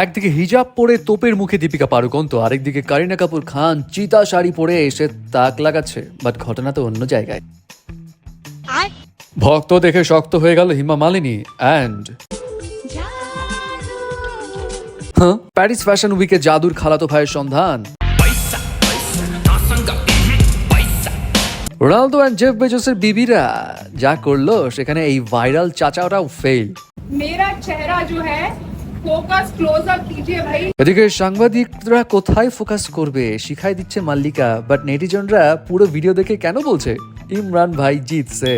একদিকে হিজাব পরে তোপের মুখে দীপিকা পারুকন তো আরেকদিকে কারিনা কাপুর খান চিতা শাড়ি পরে এসে তাক লাগাচ্ছে বাট ঘটনা তো অন্য জায়গায়। ভক্ত দেখে শক্ত হয়ে গেল Hema Malini and Paris fashion উইকে জাদুর খালাতো ভাইয়ের সন্ধান। রোনালদো অ্যান্ড জেফ বেজোসের বিবিরা যা করল সেখানে এই ভাইরাল চাচাওটাও ফেল মেরা চেহারা জো হ্যায় এদিকে সাংবাদিকরা কোথায় ফোকাস করবে, শিখাই দিচ্ছে মাল্লিকা বাট নেটিজনরা পুরো ভিডিও দেখে কেন বলছে? ইমরান ভাই জিতছে।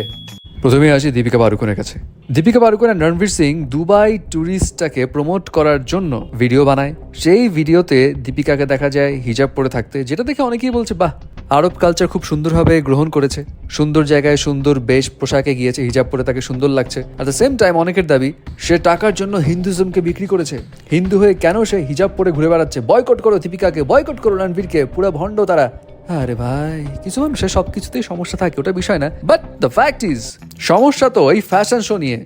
প্রথমেই আসি দীপিকা পাড়ুকোনের কাছে। দীপিকা পাড়ুকোন আর রণবীর সিং দুবাই ট্যুরিস্টটাকে প্রমোট করার জন্য ভিডিও বানায়। সেই ভিডিওতে দীপিকাকে দেখা যায় হিজাব পরে থাকতে, যেটা দেখে অনেকেই বলছে, বাহ আরব কালচার খুব সুন্দরভাবে গ্রহণ করেছে। সুন্দর জায়গায় সুন্দর বেশ পোশাকে গিয়েছে, হিজাব পরে তাকে সুন্দর লাগছে। অ্যাট দ্য সেম টাইম অনেকের দাবি, সে টাকার জন্য হিন্দুজমকে বিক্রি করেছে। হিন্দু হয়ে কেন সে হিজাব পরে ঘুরে বেড়াচ্ছে? বয়কট করো দীপিকাকে বয়কট করো রণবীরকে, পুরো ভণ্ড তারা। আরে ভাই, কিছু মানুষের সব কিছুতেই সমস্যা থাকে, ওটা বিষয় না। বাট দ্য ফ্যাক্ট ইজ সমস্যা তো এই ফ্যাশন শো নিয়ে।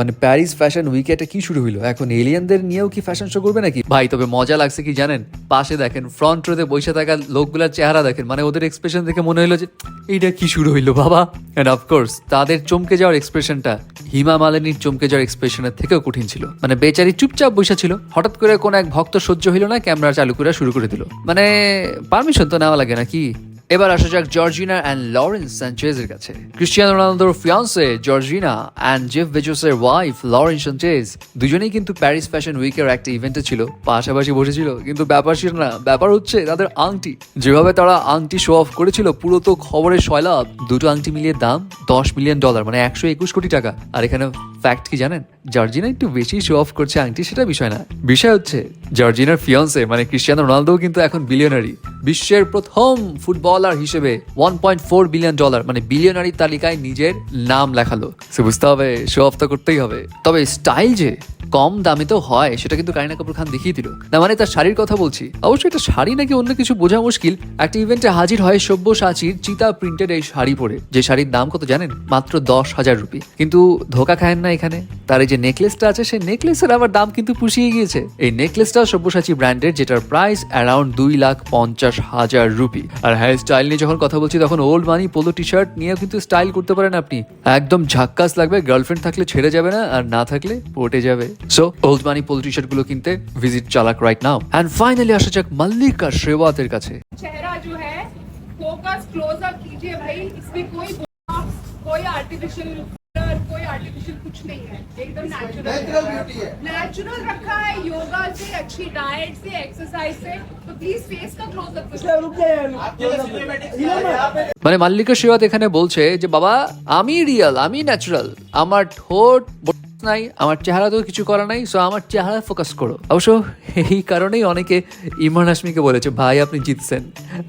মানে প্যারিস ফ্যাশন উইকেটে কি শুরু হইল? এখন এলিয়ানদের নিয়েও কি ফ্যাশন শো করবে নাকি? ভাই, তবে মজা লাগছে কি জানেন? পাশে দেখেন ফ্রন্ট রোতে বসে থাকা লোকগুলার চেহারা দেখেন। মানে ওদের এক্সপ্রেশন দেখে মনে হলো যে, এইটা কি শুরু হইল বাবা? এন্ড অফকোর্স তাদের চমকে যাওয়ার এক্সপ্রেশনটা হিমা মালিনীর চমকে যাওয়ার এক্সপ্রেশনের থেকেও কঠিন ছিল। মানে বেচারি চুপচাপ বসে ছিল। হঠাৎ করে কোন এক ভক্ত সহ্য হইল না, ক্যামেরা চালু করে শুরু করে দিল। মানে পারমিশন তো নেওয়া লাগে নাকি? এবার আসা যাক জর্জিনা অ্যান্ড লরেন্স স্যাঞ্চেজের কাছে। ক্রিস্টিয়ানো রোনালদোর ফিয়ান্সে জর্জিনা অ্যান্ড জেফ বেজোসের ওয়াইফ লরেন্স স্যাঞ্চেজ দুজনেই কিন্তু প্যারিস ফ্যাশন উইকের একটা ইভেন্টে ছিল, পাশাপাশি বসেছিল। কিন্তু ব্যাপার ছিল না, ব্যাপার হচ্ছে তাদের আংটি, যেভাবে তারা আংটি শো অফ করেছিল, পুরো তো খবরের সয়লাভ দুটো আংটি মিলিয়ে দাম দশ মিলিয়ন ডলার মানে একশো একুশ কোটি টাকা। আর এখানে ফ্যাক্ট কি জানেন? জর্জিনা একটু বেশি শো অফ করছে আংটি, সেটা বিষয় না। বিষয় হচ্ছে জর্জিনার ফিয়ন্সে মানে ক্রিস্টিয়ানো রোনালদো কিন্তু এখন বিলিয়নারি বিশ্বের প্রথম ফুটবলার হিসেবে one point four billion dollar মানে বিলিয়নারি তালিকায় নিজের নাম লেখালো। সে বুঝতে হবে শো অফ তো করতেই হবে। তবে স্টাইল যে কম দামে তো হয়, সেটা কিন্তু কারিনা কাপুর খান দেখিয়ে দিল। না মানে তার শাড়ির কথা বলছি। অবশ্যই এটা শাড়ি নাকি অন্য কিছু বোঝা মুশকিল। একটা ইভেন্টে হাজির হয় সভ্য সাচির চিতা প্রিন্টেড এই শাড়ি পরে। যে শাড়ির দাম কত জানেন? মাত্র দশ হাজার রুপি। কিন্তু ধোকা খায়েন না এখানে। তার এই যে নেকলেসটা আছে, সেই নেকলেসের আবার দাম কিন্তু পুষিয়ে গিয়েছে। এই নেকলেসটাও সব্যসাচী ব্র্যান্ডের যেটার প্রাইস অ্যারাউন্ড দুই লাখ পঞ্চাশ হাজার রুপি। আর হ্যাঁ স্টাইল নিয়ে যখন কথা বলছি, তখন old money polo T shirt নিয়েও কিন্তু স্টাইল করতে পারেন আপনি। একদম ঝাক্কাস লাগবে গার্লফ্রেন্ড থাকলে ছেড়ে যাবে না, আর না থাকলে পটে যাবে। so old money polo T shirt গুলো কিনতে ভিজিট চালাক রাইট নাও অ্যান্ড ফাইনালি আসা যাক মল্লিকা শ্রেওয়াতের কাছে चेहरा जो है फोकस क्लोज अप कीजिए भाई इसमें कोई box, कोई आर्टिफिशियल कोई आर्टिफिशियल कुछ नहीं है एकदम नेचुरल नेचुरल रखा है योगा से अच्छी डाइट से एक्सरसाइज से तो प्लीज फेस का क्लोज अप মানে মাল্লিকা শিওয়াত এখানে বলছে যে বাবা আমি রিয়েল আমি ন্যাচারাল আমার ঠোঁট botox নাই, আমার চেহারা তো কিছু করা নাই সো আমার চেহারা ফোকাস করো। অবশ্য এই কারণেই অনেকে ইমরান হাসমিকে বলেছে, ভাই, আপনি জিতছেন।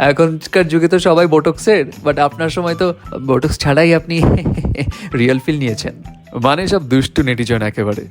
এখনকার যুগে তো সবাই বোটক্সের বাট আপনার সময় তো বোটক্স ছাড়াই আপনি রিয়েল ফিল নিয়েছেন। মানে সব দুষ্টু নেটিজন একেবারে।